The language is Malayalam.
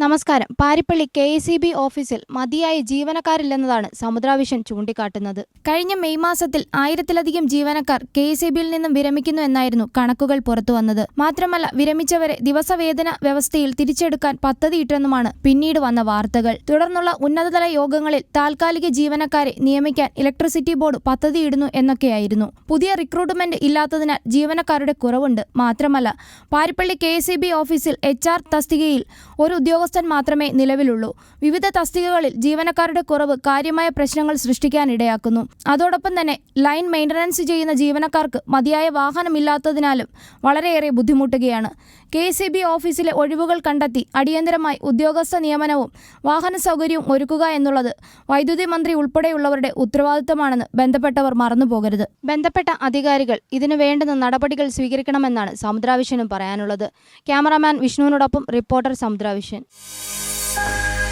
നമസ്കാരം. Paripally K A C B ഓഫീസിൽ മതിയായ ജീവനക്കാരില്ലെന്നതാണ് സമുദ്രാവിഷൻ ചൂണ്ടിക്കാട്ടുന്നത്. കഴിഞ്ഞ മെയ് മാസത്തിൽ ആയിരത്തിലധികം ജീവനക്കാർ കെ എ സി ബിയിൽ നിന്നും വിരമിക്കുന്നു എന്നായിരുന്നു കണക്കുകൾ പുറത്തുവന്നത് മാത്രമല്ല വിരമിച്ചവരെ ദിവസവേതന വ്യവസ്ഥയിൽ തിരിച്ചെടുക്കാൻ പദ്ധതിയിട്ടെന്നുമാണ് പിന്നീട് വന്ന വാർത്തകൾ. തുടർന്നുള്ള ഉന്നതതല യോഗങ്ങളിൽ താൽക്കാലിക ജീവനക്കാരെ നിയമിക്കാൻ ഇലക്ട്രിസിറ്റി ബോർഡ് പദ്ധതിയിടുന്നു എന്നൊക്കെയായിരുന്നു. പുതിയ റിക്രൂട്ട്മെന്റ് ഇല്ലാത്തതിനാൽ ജീവനക്കാരുടെ കുറവുണ്ട്. മാത്രമല്ല പാരിപ്പള്ളി കെ ഓഫീസിൽ എച്ച് തസ്തികയിൽ ഒരു ഉദ്യോഗസ്ഥൻ മാത്രമേ നിലവിലുള്ളൂ. വിവിധ തസ്തികകളിൽ ജീവനക്കാരുടെ കുറവ് കാര്യമായ പ്രശ്നങ്ങൾ സൃഷ്ടിക്കാനിടയാക്കുന്നു. അതോടൊപ്പം തന്നെ ലൈൻ മെയിന്റനൻസ് ചെയ്യുന്ന ജീവനക്കാർക്ക് മതിയായ വാഹനമില്ലാത്തതിനാലും വളരെയേറെ ബുദ്ധിമുട്ടുകയാണ്. കെ സി ബി ഓഫീസിലെ ഒഴിവുകൾ കണ്ടെത്തി അടിയന്തരമായി ഉദ്യോഗസ്ഥ നിയമനവും വാഹന സൗകര്യവും ഒരുക്കുക എന്നുള്ളത് വൈദ്യുതി മന്ത്രി ഉൾപ്പെടെയുള്ളവരുടെ ഉത്തരവാദിത്തമാണെന്ന് ബന്ധപ്പെട്ടവർ മറന്നുപോകരുത്. ബന്ധപ്പെട്ട അധികാരികൾ ഇതിനു വേണ്ടുന്ന നടപടികൾ സ്വീകരിക്കണമെന്നാണ് സമുദ്രാവിഷനും പറയാനുള്ളത്. Cameraman വിഷ്ണുവിനോടൊപ്പം reporter സമുദ്രാവിഷൻ. Música